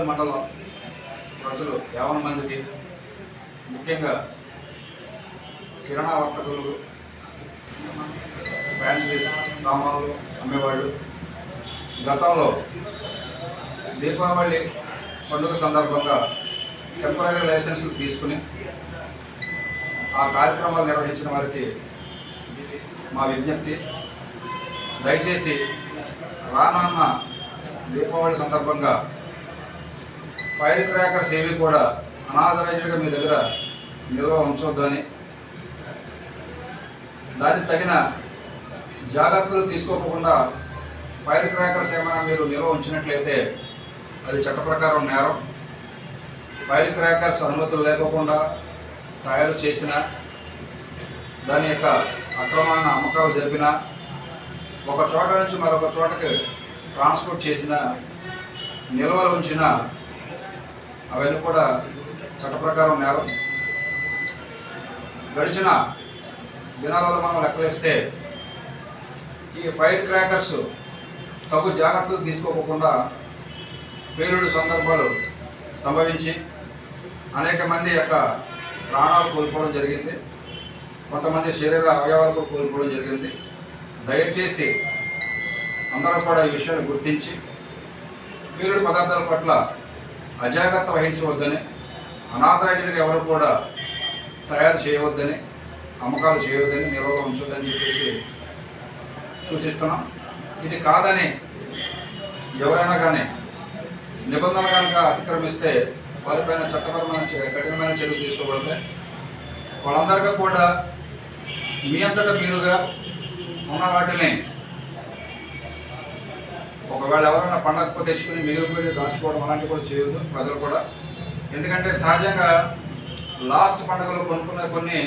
మండలం ప్రజలు యావన మందికి ముఖ్యంగా కిరాణా వర్తకులు ఫ్యాన్సీస్ సామాన్లు అమ్మేవాళ్ళు. గతంలో దీపావళి పండుగ సందర్భంగా టెంపరీ లైసెన్సులు తీసుకుని ఆ కార్యక్రమాలు నిర్వహించిన వారికి మా విజ్ఞప్తి. దయచేసి రానున్న దీపావళి సందర్భంగా ఫైర్ క్రాకర్స్ ఏవి కూడా అనాథరైజ్డ్గా మీ దగ్గర నిల్వ ఉంచొద్దని దానికి తగిన జాగ్రత్తలు తీసుకోకుండా ఫైర్ క్రాకర్స్ ఏమైనా మీరు నిల్వ ఉంచినట్లయితే అది చట్ట ప్రకారం నేరం. ఫైర్ క్రాకర్స్ అనుమతులు లేకోకుండా తయారు చేసిన దాని యొక్క అక్రమాన అమ్మకాలు జరిపిన ఒక చోట నుంచి మరొక చోటకి ట్రాన్స్పోర్ట్ చేసిన నిల్వలు ఉంచిన అవన్నీ కూడా చట్ట ప్రకారం నేరం గడిచిన దినాలలో మనం లెక్కలేస్తే ఈ ఫైర్ క్రాకర్స్ తగు జాగ్రత్తలు తీసుకోకుండా పేలుడు సందర్భాలు సంభవించి అనేక మంది యొక్క ప్రాణాలు కోల్పోవడం జరిగింది. కొంతమంది శరీర అవయవాలు కోల్పోవడం జరిగింది. దయచేసి అందరూ కూడా ఈ విషయాన్ని గుర్తించి పేలుడు పదార్థాల పట్ల అజాగ్రత్త వహించవద్దని అనాథరైజ్డ్గా ఎవరు కూడా తయారు చేయవద్దని అమ్మకాలు చేయవద్దని నిల్వలో ఉంచొద్దని చెప్పేసి సూచిస్తున్నాం. ఇది కాదని ఎవరైనా కానీ నిబంధనలు కనుక అతిక్రమిస్తే వారిపైన చట్టపరమైన కఠినమైన చర్యలు తీసుకోబడతాయి. వాళ్ళందరికీ కూడా మీ అంతటా మీరుగా ఉన్న వాటిని ఒకవేళ ఎవరైనా పండగ తెచ్చుకుని మిగిలిపోయి దాచుకోవడం అలాంటివి కూడా చేయొద్దు ప్రజలు కూడా. ఎందుకంటే సహజంగా లాస్ట్ పండుగలో కొనుక్కున్న కొన్ని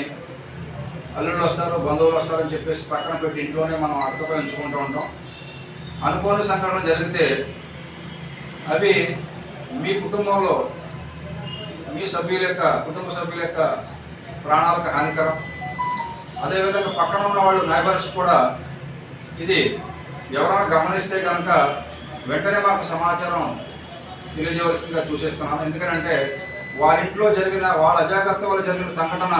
అల్లుళ్ళు వస్తారు బంధువులు వస్తారని చెప్పేసి పక్కన పెట్టి ఇంట్లోనే మనం అడకపై ఉంచుకుంటూ ఉంటాం. అనుకోని సంఘటన జరిగితే అవి మీ కుటుంబంలో మీ సభ్యుల యొక్క కుటుంబ సభ్యుల యొక్క ప్రాణాలకు హానికరం. అదేవిధంగా పక్కన ఉన్న వాళ్ళు నైబర్స్ కూడా ఇది ఎవరైనా గమనిస్తే కనుక వెంటనే మాకు సమాచారం తెలియజేయవలసిందిగా సూచిస్తున్నాను ఎందుకంటే వారింట్లో జరిగిన వాళ్ళ అజాగ్రత్త వల్ల జరిగిన సంఘటన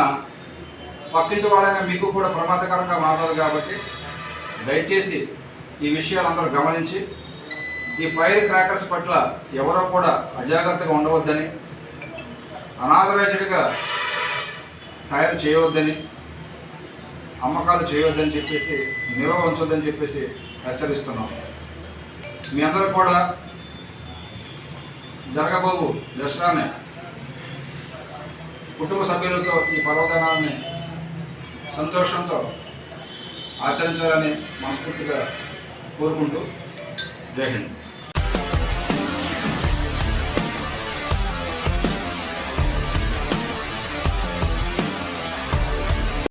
పక్కింటి వాళ్ళైనా మీకు కూడా ప్రమాదకరంగా మారదు కాబట్టి దయచేసి ఈ విషయాలు అందరూ గమనించి ఈ ఫైర్ క్రాకర్స్ పట్ల ఎవరో కూడా అజాగ్రత్తగా ఉండవద్దని అనాథరైజ్డ్గా తయారు చేయవద్దని అమ్మకాలు చేయవద్దని చెప్పేసి నిల్వ ఉంచొద్దని చెప్పేసి హెచ్చరిస్తున్నాం. మీ అందరూ కూడా జరగబాబు దసరానే. కుటుంబ సభ్యులతో ఈ పర్వదనాన్ని సంతోషంతో ఆచరించాలని మనస్ఫూర్తిగా కోరుకుంటూ జై హింద్.